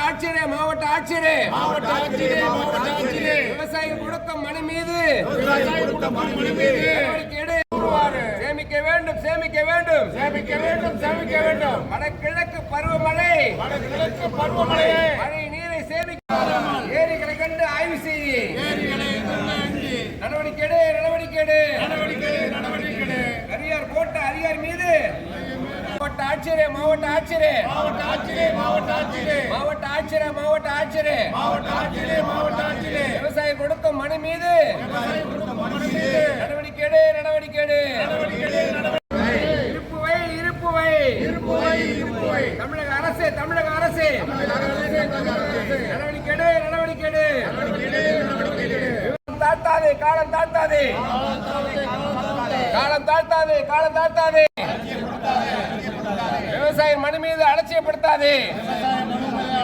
ஆட்சியரே மாவட்ட ஆட்சியரே மாவட்ட ஆட்சியரே மாவட்ட ஆட்சியரே விவசாயிகள் கொடுத்த மனு மீது விவசாயிகள் கொடுத்த மனு மீது. சேமிக்க வேண்டும் சேமிக்க வேண்டும். சேமிக்க வேண்டும் சேமிக்க வேண்டும். வடகிழக்கு பருவமழை. வடகிழக்கு பருவமழையை மழை நீரை சேமிக்க ஏரிகளை கண்டு ஆய்வு செய்தி. நடவடிக்கை எடு நடவடிக்கை எடு. நடவடிக்கை நடவடிக்கை அரியார் போட்ட அரியார் மீது. மாவட்ட ஆட்சியரே மாவட்ட ஆட்சியரே மாவட்ட ஆட்சியரே மாவட்ட ஆட்சியரே மாவட்ட ஆட்சியரே மாவட்ட ஆட்சியரே. மாவட்ட ஆட்சியரே மாவட்ட ஆட்சியரே. விவசாயி கொடுத்த மனு மீது. நடவடிக்கை எடு நடவடிக்கை எடு நடவடிக்கை நடவடிக்கை இருப்பு வை இருப்பு வை இருப்புவை இருப்புவை. தமிழக அரசு தமிழக அரசு. நடவடிக்கை எடு நடவடிக்கை எடு காலம் தாழ்த்தாதே காலம் தாழ்த்தாதே. காலம் தாழ்த்தாதே காலம் தாழ்த்தாதே. விவசாய மனு மீது அலட்சியப்படுத்தாதே.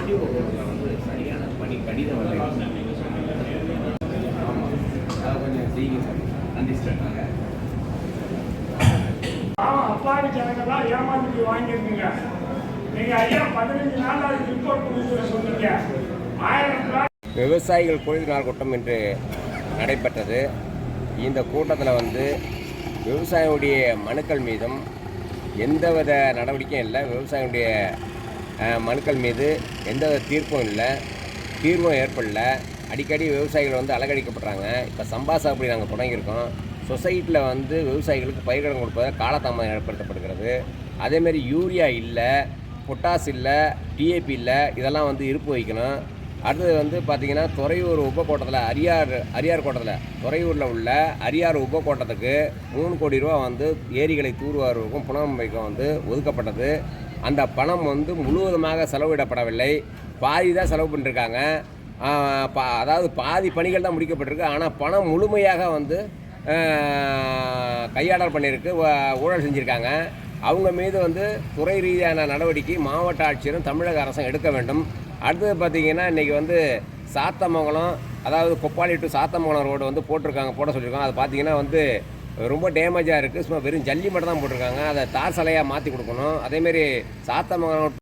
ஆடியோ வந்து சரியான பணி கடிதம் வரல ஆமாம் அதை கொஞ்சம் செய்யுங்க பாவம் அப்பாவி ஜனங்கள்லாம் ஏமாந்துட்டு வாங்கியிருக்கீங்க. நீங்க ஐயா பதினஞ்சு நாள் ரிப்போர்ட் கொடுக்குற சொன்னீங்க. ஆயிரம் விவசாயிகள் குளிர் நாள் கூட்டம் இன்று நடைபெற்றது. இந்த கூட்டத்தில் வந்து விவசாயிகளுடைய மனுக்கள் மீதும் எந்தவித நடவடிக்கையும் இல்லை. விவசாயிகளுடைய அஹ், மனுக்கள் மீது எந்தவித தீர்ப்பும் இல்லை. தீர்வும் ஏற்படல. அடிக்கடி விவசாயிகள் வந்து அலகடிக்கப்படுறாங்க இப்போ சம்பா சாகுபடி நாங்கள் தொடங்கியிருக்கோம். சொசைட்டியில் வந்து விவசாயிகளுக்கு பயிர்கடன் கொடுப்பதால் காலதாமதம் ஏற்படுத்தப்படுகிறது. அதேமாரி யூரியா இல்லை பொட்டாஸ் இல்லை டிஏபி இல்லை இதெல்லாம் வந்து இருப்பு வைக்கணும் அடுத்தது வந்து பார்த்தீங்கன்னா துறையூர் உபக்கோட்டத்தில் அரியார் அரியார் கோட்டத்தில் துறையூரில் உள்ள அரியார் உபக்கோட்டத்துக்கு மூணு கோடி ரூபா வந்து ஏரிகளை தூர்வாருக்கும் புனரமைக்கும் வந்து ஒதுக்கப்பட்டது. அந்த பணம் வந்து முழுவதுமாக செலவிடப்படவில்லை. பாதி தான் செலவு பண்ணிருக்காங்க. பா- அதாவது பாதி பணிகள் தான் முடிக்கப்பட்டிருக்கு. ஆனால் பணம் முழுமையாக வந்து கையாடல் பண்ணியிருக்கு ஊழல் செஞ்சுருக்காங்க. அவங்க மீது வந்து துறை ரீதியான நடவடிக்கை மாவட்ட ஆட்சியரும் தமிழக அரசும் எடுக்க வேண்டும். அடுத்தது பார்த்தீங்கன்னா இன்றைக்கி வந்து சாத்தமங்கலம் அதாவது கொப்பாளி டு சாத்தமங்கலம் ரோடு வந்து போட்டிருக்காங்க போட சொல்லியிருக்காங்க. அது பார்த்தீங்கன்னா வந்து ரொம்ப டேமேஜாக இருக்குது சும்மா வெறும் ஜல்லி மட்டும் தான் போட்டிருக்காங்க. அதை தார் சாலையாக மாற்றி கொடுக்கணும். அதேமாரி சாத்தமங்கலம்